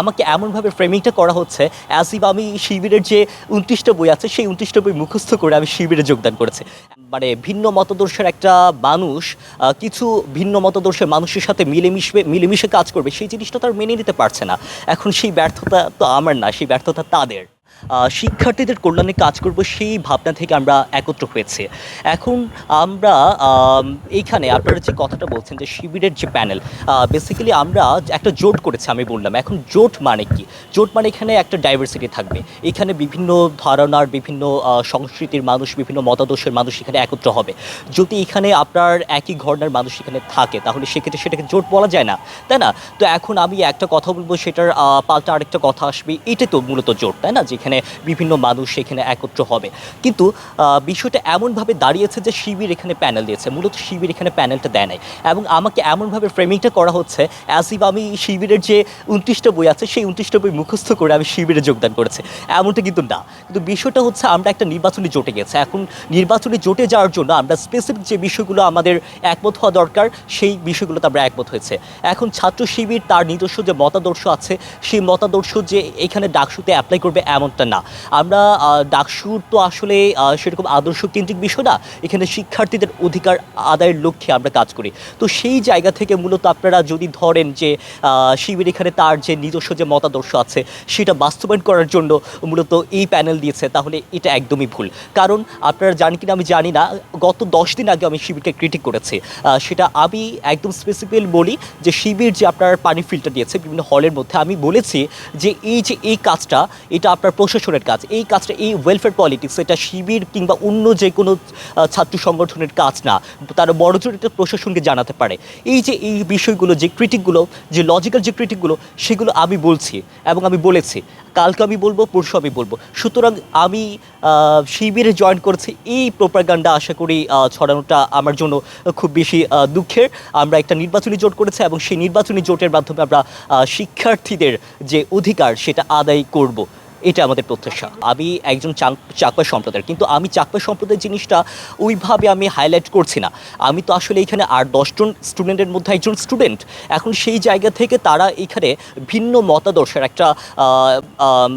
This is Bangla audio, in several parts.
আমাকে এমনভাবে ফ্রেমিংটা করা হচ্ছে অ্যাজ ইভ আমি শিবিরের যে উনত্রিশটা বই আছে, সেই উনত্রিশটা বই মুখস্থ করে আমি শিবিরে যোগদান করেছি। মানে ভিন্ন মতদর্শের একটা মানুষ কিছু ভিন্ন মতদর্শের মানুষের সাথে মিলেমিশবে, মিলেমিশে কাজ করবে, সেই জিনিসটা তার মেনে নিতে পারছে না। এখন সেই ব্যর্থতা তো আমার না, সেই ব্যর্থতা তাদের। শিক্ষার্থীদের কল্যাণে কাজ করব সেই ভাবনা থেকে আমরা একত্র হয়েছি। এখন আমরা এইখানে আপনারা যে কথাটা বলছেন যে শিবিরের যে প্যানেল বেসিক্যালি আমরা একটা জোট করেছি আমি বললাম। এখন জোট মানে কি? জোট মানে এখানে একটা ডাইভার্সিটি থাকবে। এখানে বিভিন্ন ধারণার, বিভিন্ন সংস্কৃতির মানুষ, বিভিন্ন মতাদর্শের মানুষ এখানে একত্র হবে। যদি এখানে আপনার একই ঘরনার মানুষ এখানে থাকে, তাহলে সেক্ষেত্রে সেটাকে জোট বলা যায় না, তাই না? তো এখন আমি একটা কথা বলব, সেটার পাল্টা আরেকটা কথা আসবে। এটাই তো মূলত জোট, তাই না? যেখানে বিভিন্ন মানুষ সেখানে একত্র হবে। কিন্তু বিষয়টা এমনভাবে দাঁড়িয়েছে যে শিবির এখানে প্যানেল দিয়েছে। মূলত শিবির এখানে প্যানেলটা দেয় নাই। এবং আমাকে এমনভাবে ফ্রেমিংটা করা হচ্ছে অ্যাজ ইফ আমি শিবিরের যে উনত্রিশটা বই আছে, সেই উনত্রিশটা বই মুখস্থ করে আমি শিবিরে যোগদান করেছি। এমনটা কিন্তু না। কিন্তু বিষয়টা হচ্ছে আমরা একটা নির্বাচনী জোটে গেছে। এখন নির্বাচনী জোটে যাওয়ার জন্য আমরা স্পেসিফিক যে বিষয়গুলো আমাদের একমত হওয়া দরকার, সেই বিষয়গুলোতে আমরা একমত হয়েছে। এখন ছাত্র শিবির তার নিজস্ব যে মতাদর্শ আছে, সেই মতাদর্শ যে এখানে ডাকসুতে অ্যাপ্লাই করবে এমনটা না। আমরা ডাকসুর তো আসলে সেরকম আদর্শ কেন্দ্রিক বিষয় না, এখানে শিক্ষার্থীদের অধিকার আদায়ের লক্ষ্যে আমরা কাজ করি। তো সেই জায়গা থেকে মূলত আপনারা যদি ধরেন যে শিবির এখানে তার যে নিজস্ব যে মতাদর্শ আছে, সেটা বাস্তবায়ন করার জন্য মূলত এই প্যানেল দিয়েছে, তাহলে এটা একদমই ভুল। কারণ আপনারা জানেন কিনা আমি জানি না, গত দশ দিন আগে আমি শিবিরকে ক্রিটিক করেছি। সেটা আমি একদম স্পেসিফিক বলি যে, শিবির যে আপনার পানি ফিল্টার দিয়েছে বিভিন্ন হলের মধ্যে, আমি বলেছি যে, এই যে এই কাজটা, এটা আপনার প্রশাসনের কাজ। এই কাজটা এই ওয়েলফেয়ার পলিটিক্স এটা শিবির কিংবা অন্য যে কোনো ছাত্র সংগঠনের কাজ না। তারা বড় জোর এটা প্রশাসনকে জানাতে পারে। এই যে, এই বিষয়গুলো, যে ক্রিটিকগুলো যে লজিক্যাল যে ক্রিটিকগুলো সেগুলো আমি বলছি এবং আমি বলেছি। কালকে আমি বলব, পরশু আমি বলব। সুতরাং আমি শিবিরে জয়েন করেছি। এই প্রোপাগান্ডা আশা করি ছড়ানোটা আমার জন্য খুব বেশি দুঃখের। আমরা একটা নির্বাচনী জোট করেছি এবং সেই নির্বাচনী জোটের মাধ্যমে আমরা শিক্ষার্থীদের যে অধিকার, সেটা আদায় করব। এটা আমাদের প্রত্যাশা। আমি একজন চাক- চাকমা সম্প্রদায়ের, কিন্তু আমি চাকমা সম্প্রদায়ের জিনিসটা ওইভাবে আমি হাইলাইট করছি না। আমি তো আসলে এখানে আর দশজন স্টুডেন্টের মধ্যে একজন স্টুডেন্ট এখন সেই জায়গা থেকে তারা এখানে ভিন্ন মতাদর্শের একটা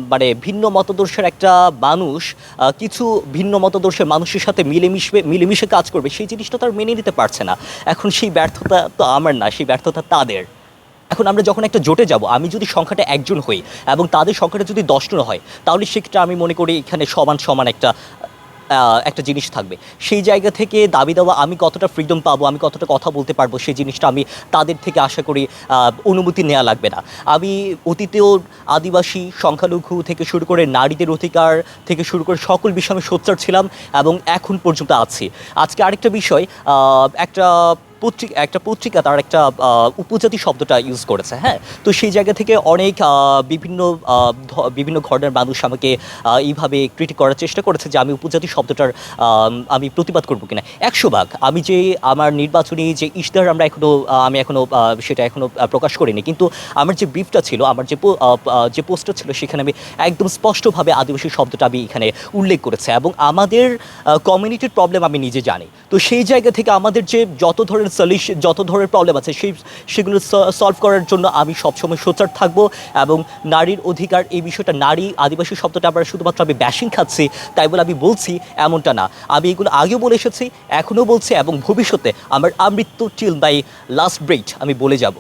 মানে ভিন্ন মতাদর্শের একটা মানুষ কিছু ভিন্ন মতাদর্শের মানুষের সাথে মিলেমিশবে, মিলেমিশে কাজ করবে, সেই জিনিসটা তার মেনে নিতে পারছে না। এখন সেই ব্যর্থতা তো আমার না, সেই ব্যর্থতা তাদের। এখন আমরা যখন একটা জোটে যাব, আমি যদি সংখ্যাটা একজন হই এবং তাদের সংখ্যাটা যদি দশজন হয়, তাহলে সেক্ষেত্রে আমি মনে করি এখানে সমান সমান একটা একটা জিনিস থাকবে। সেই জায়গা থেকে দাবি দেওয়া, আমি কতটা ফ্রিডম পাবো, আমি কতটা কথা বলতে পারব, সেই জিনিসটা আমি তাদের থেকে আশা করি অনুমতি নেওয়া লাগবে না। আমি অতীতেও আদিবাসী, সংখ্যালঘু থেকে শুরু করে নারীদের অধিকার থেকে শুরু করে সকল বিষয়ে আমি সোচ্চার ছিলাম এবং এখন পর্যন্ত আছি। আজকে আরেকটা বিষয় একটা পত্রিকা একটা পত্রিকা তার একটা উপজাতি শব্দটা ইউজ করেছে হ্যাঁ? তো সেই জায়গা থেকে অনেক বিভিন্ন বিভিন্ন ধরনের মানুষ আমাকে এইভাবে ক্রিটিক করার চেষ্টা করেছে যে আমি উপজাতি শব্দটার আমি প্রতিবাদ করব কিনা। একশো ভাগ আমি যে আমার নির্বাচনী যে ইশতেহার আমরা এখনও আহ, আমি এখনও আহ, সেটা এখনও আহ, প্রকাশ করিনি। কিন্তু আমার যে ব্রিফটা ছিল আমার যে যে পোস্টার ছিল সেখানে আমি একদম স্পষ্টভাবে আদিবাসী শব্দটা আমি এখানে উল্লেখ করেছে এবং আমাদের কমিউনিটির প্রবলেম আমি নিজে জানি। তো সেই জায়গা থেকে আমাদের যে যত ধরনের সলিউশন যত ধরনের প্রবলেম আছে, সেই, সেগুলো সলভ করার জন্য আমি সবসময় সোচ্চার থাকব এবং নারীর অধিকার এই বিষয়টা, নারী আদিবাসী শব্দটা আমরা শুধুমাত্র আমি ব্যাশিং খাচ্ছি, তাই বলে আমি বলছি এমনটা না। আমি এগুলো আগেও বলে এসেছি, এখনও বলছি এবং ভবিষ্যতে আমার আমৃত্যু টিল বাই লাস্ট ব্রেড আমি বলে যাব।